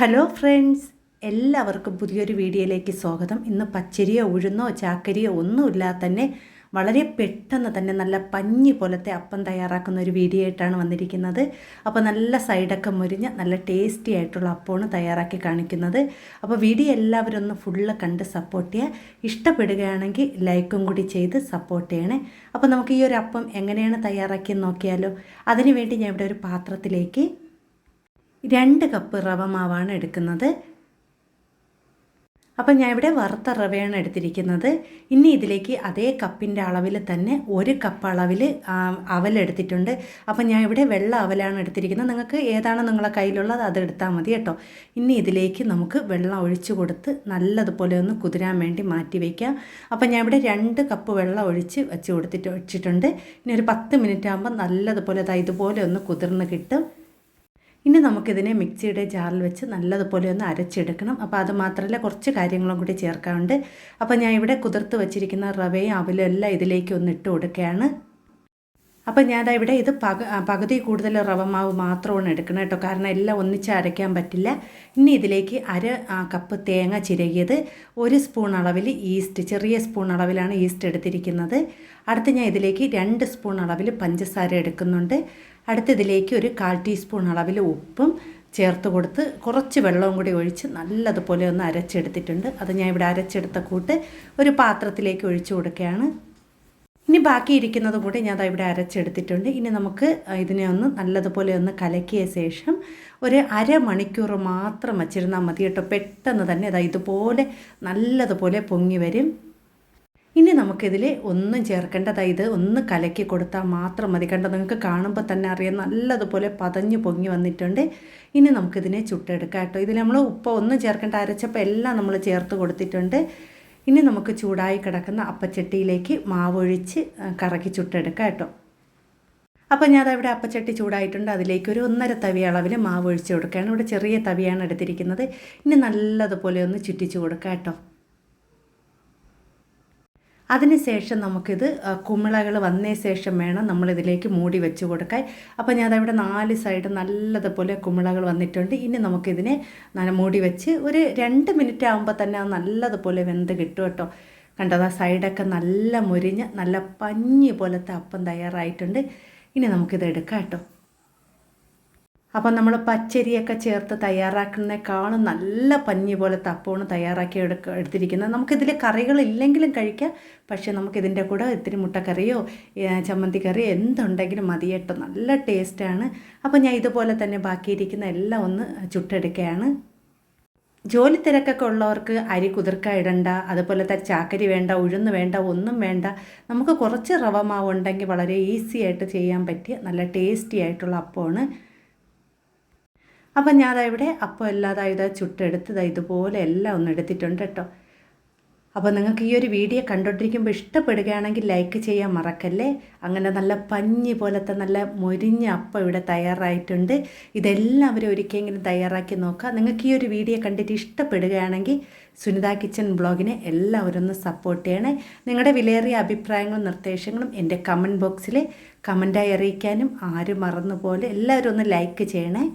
Hello friends എല്ലാവർക്കും പുതിയൊരു വീഡിയോയിലേക്ക് സ്വാഗതം. ഇന്ന് പച്ചരിയോ ഉഴുന്നോ ചാക്കരിയോ ഒന്നുമില്ലാതെ തന്നെ വളരെ പെട്ടെന്ന് തന്നെ നല്ല പഞ്ഞി പോലത്തെ അപ്പം തയ്യാറാക്കുന്ന ഒരു വീഡിയോ ആയിട്ടാണ് വന്നിരിക്കുന്നത്. അപ്പോൾ നല്ല സൈഡൊക്കെ മുരിഞ്ഞ് നല്ല ടേസ്റ്റി ആയിട്ടുള്ള അപ്പമാണ് തയ്യാറാക്കി കാണിക്കുന്നത്. അപ്പോൾ വീഡിയോ എല്ലാവരും ഒന്ന് ഫുള്ള് കണ്ട് സപ്പോർട്ട് ചെയ്യുക ഇഷ്ടപ്പെടുകയാണെങ്കിൽ ലൈക്കും കൂടി ചെയ്ത് സപ്പോർട്ട് ചെയ്യണേ. അപ്പോൾ നമുക്ക് ഈ ഒരു അപ്പം എങ്ങനെയാണ് തയ്യാറാക്കിയെന്ന് നോക്കിയാലോ. അതിനുവേണ്ടി ഞാൻ ഇവിടെ ഒരു പാത്രത്തിലേക്ക് രണ്ട് കപ്പ് റവ മാവാണ് എടുക്കുന്നത്. അപ്പം ഞാൻ ഇവിടെ വറുത്ത റവയാണ് എടുത്തിരിക്കുന്നത്. ഇനി ഇതിലേക്ക് അതേ കപ്പിന്റെ അളവിൽ തന്നെ ഒരു കപ്പ് അളവിൽ അവലെടുത്തിട്ടുണ്ട് അപ്പം ഞാൻ ഇവിടെ വെള്ള അവലാണ് എടുത്തിരിക്കുന്നത്. നിങ്ങൾക്ക് ഏതാണ് നിങ്ങളെ കയ്യിലുള്ളത് അത് എടുത്താൽ മതി കേട്ടോ. ഇനി ഇതിലേക്ക് നമുക്ക് വെള്ളം ഒഴിച്ചു കൊടുത്ത് നല്ലതുപോലെ ഒന്ന് കുതിരാൻ വേണ്ടി മാറ്റി വയ്ക്കാം അപ്പം ഞാൻ ഇവിടെ രണ്ട് കപ്പ് വെള്ളം ഒഴിച്ച് വെച്ച് കൊടുത്തിട്ട് വെച്ചിട്ടുണ്ട് ഇനി ഒരു പത്ത് മിനിറ്റ് ആകുമ്പോൾ നല്ലതുപോലെ ഇതുപോലെ ഒന്ന് കുതിർന്ന് കിട്ടും. ഇനി നമുക്കിതിനെ മിക്സിയുടെ ജാറിൽ വെച്ച് നല്ലതുപോലെ ഒന്ന് അരച്ചെടുക്കണം. അപ്പോൾ അത് മാത്രമല്ല കുറച്ച് കാര്യങ്ങളും കൂടി ചേർക്കാറുണ്ട് അപ്പോൾ ഞാൻ ഇവിടെ കുതിർത്ത് വെച്ചിരിക്കുന്ന റവയും അവലും എല്ലാം ഇതിലേക്ക് ഒന്ന് ഇട്ട് കൊടുക്കുകയാണ്. അപ്പോൾ ഞാൻ ഇവിടെ ഇത് പക പകുതി കൂടുതൽ റവ മാവ് മാത്രമാണ് എടുക്കണം കേട്ടോ. കാരണം എല്ലാം ഒന്നിച്ച് അരയ്ക്കാൻ പറ്റില്ല. ഇനി ഇതിലേക്ക് അര കപ്പ് തേങ്ങ ചിരകിയത് ഒരു സ്പൂൺ അളവിൽ ഈസ്റ്റ് ചെറിയ സ്പൂൺ അളവിലാണ് ഈസ്റ്റ് എടുത്തിരിക്കുന്നത്. അടുത്ത് ഞാൻ ഇതിലേക്ക് രണ്ട് സ്പൂൺ അളവിൽ പഞ്ചസാര എടുക്കുന്നുണ്ട്. അടുത്തതിലേക്ക് ഒരു കാൽ ടീസ്പൂൺ അളവിൽ ഉപ്പും ചേർത്ത് കൊടുത്ത് കുറച്ച് വെള്ളവും കൂടി ഒഴിച്ച് നല്ലതുപോലെ ഒന്ന് അരച്ചെടുത്തിട്ടുണ്ട്. അത് ഞാൻ ഇവിടെ അരച്ചെടുത്ത കൂട്ട് ഒരു പാത്രത്തിലേക്ക് ഒഴിച്ചു കൊടുക്കുകയാണ്. ഇനി ബാക്കി കൂടി ഞാൻ ഇവിടെ അരച്ചെടുത്തിട്ടുണ്ട്. ഇനി നമുക്ക് ഇതിനെ ഒന്ന് നല്ലതുപോലെ ഒന്ന് കലക്കിയ ശേഷം ഒരു അരമണിക്കൂർ മാത്രം വച്ചിരുന്നാൽ മതി കേട്ടോ പെട്ടെന്ന് തന്നെ അതായത് ഇതുപോലെ നല്ലതുപോലെ പൊങ്ങി വരും. ഇനി നമുക്കിതിൽ ഒന്നും ചേർക്കേണ്ടതായി ഇത് ഒന്ന് കലക്കി കൊടുത്താൽ മാത്രം മതി. കണ്ടോ നിങ്ങൾക്ക് കാണുമ്പോൾ തന്നെ അറിയാം. നല്ലതുപോലെ പതഞ്ഞു പൊങ്ങി വന്നിട്ടുണ്ട്. ഇനി നമുക്കിതിനെ ചുട്ടെടുക്കാം കേട്ടോ. ഇതിൽ നമ്മൾ ഉപ്പ് ഒന്നും ചേർക്കേണ്ട അരച്ചപ്പോൾ എല്ലാം നമ്മൾ ചേർത്ത് കൊടുത്തിട്ടുണ്ട്. ഇനി നമുക്ക് ചൂടായി കിടക്കുന്ന അപ്പച്ചട്ടിയിലേക്ക് മാവൊഴിച്ച് കറക്കി ചുട്ടെടുക്കാം കേട്ടോ. അപ്പോൾ ഞാൻ അവിടെ അപ്പച്ചട്ടി ചൂടായിട്ടുണ്ട്. അതിലേക്ക് ഒരു ഒന്നര തവി അളവിൽ മാവ് ഒഴിച്ച് കൊടുക്കുകയാണ്. ഇവിടെ ചെറിയ തവിയാണ് എടുത്തിരിക്കുന്നത്. ഇനി നല്ലതുപോലെ ഒന്ന് ചുറ്റിച്ച് കൊടുക്കാം കേട്ടോ. അതിനുശേഷം നമുക്കിത് കുമിളകൾ വന്നേ ശേഷം വേണം നമ്മളിതിലേക്ക് മൂടി വെച്ച് കൊടുക്കാൻ. അപ്പോൾ ഞാൻ അതവിടെ നാല് സൈഡ് നല്ലതുപോലെ കുമിളകൾ വന്നിട്ടുണ്ട്. ഇനി നമുക്കിതിനെ മൂടി വെച്ച് ഒരു രണ്ട് മിനിറ്റ് ആകുമ്പോൾ തന്നെ അത് നല്ലതുപോലെ വെന്ത് കിട്ടും കേട്ടോ. കണ്ടത് ആ സൈഡൊക്കെ നല്ല മുരിഞ്ഞ് നല്ല പഞ്ഞി പോലത്തെ അപ്പം തയ്യാറായിട്ടുണ്ട്. ഇനി നമുക്കിത് എടുക്കാം കേട്ടോ. അപ്പം നമ്മൾ പച്ചരിയൊക്കെ ചേർത്ത് തയ്യാറാക്കുന്നതിനേക്കാളും നല്ല പഞ്ഞി പോലെ തപ്പമാണ് തയ്യാറാക്കി എടുക്ക എടുത്തിരിക്കുന്നത്. നമുക്കിതിൽ കറികളില്ലെങ്കിലും കഴിക്കാം. പക്ഷേ നമുക്കിതിന്റെ കൂടെ ഇത്തിരി മുട്ടക്കറിയോ ചമ്മന്തി കറിയോ എന്തുണ്ടെങ്കിലും മതി കേട്ടോ നല്ല ടേസ്റ്റാണ്. അപ്പം ഞാൻ ഇതുപോലെ തന്നെ ബാക്കിയിരിക്കുന്ന എല്ലാം ഒന്ന് ചുട്ടെടുക്കുകയാണ് ജോലി തിരക്കൊക്കെ ഉള്ളവർക്ക് അരി കുതിർക്ക ഇടണ്ട അതുപോലെ തന്നെ ചാക്കരി വേണ്ട ഉഴുന്ന് വേണ്ട ഒന്നും വേണ്ട. നമുക്ക് കുറച്ച് റവ മാവ് ഉണ്ടെങ്കിൽ വളരെ ഈസി ആയിട്ട് ചെയ്യാൻ പറ്റിയ നല്ല ടേസ്റ്റി ആയിട്ടുള്ള അപ്പമാണ്. അപ്പം ഞാൻ ഇവിടെ അപ്പം അല്ലാതെ ഇത് ചുട്ടെടുത്ത് ഇതുപോലെ എല്ലാം ഒന്ന് എടുത്തിട്ടുണ്ട് കേട്ടോ അപ്പോൾ നിങ്ങൾക്ക് ഈ ഒരു വീഡിയോ കണ്ടുകൊണ്ടിരിക്കുമ്പോൾ ഇഷ്ടപ്പെടുകയാണെങ്കിൽ ലൈക്ക് ചെയ്യാൻ മറക്കല്ലേ? അങ്ങനെ നല്ല പഞ്ഞി പോലത്തെ നല്ല മൊരിഞ്ഞ അപ്പം ഇവിടെ തയ്യാറായിട്ടുണ്ട്. ഇതെല്ലാവരും ഒരിക്കലെങ്കിലും തയ്യാറാക്കി നോക്കുക. നിങ്ങൾക്ക് ഈ ഒരു വീഡിയോ കണ്ടിട്ട് ഇഷ്ടപ്പെടുകയാണെങ്കിൽ സുനിത കിച്ചൻ ബ്ലോഗിനെ എല്ലാവരും ഒന്ന് സപ്പോർട്ട് ചെയ്യണേ. നിങ്ങളുടെ വിലയേറിയ അഭിപ്രായങ്ങളും നിർദ്ദേശങ്ങളും എന്റെ കമന്റ് ബോക്സിൽ കമന്റായി അറിയിക്കാനും ആരും മറന്നുപോലെ എല്ലാവരും ഒന്ന് ലൈക്ക് ചെയ്യണേ.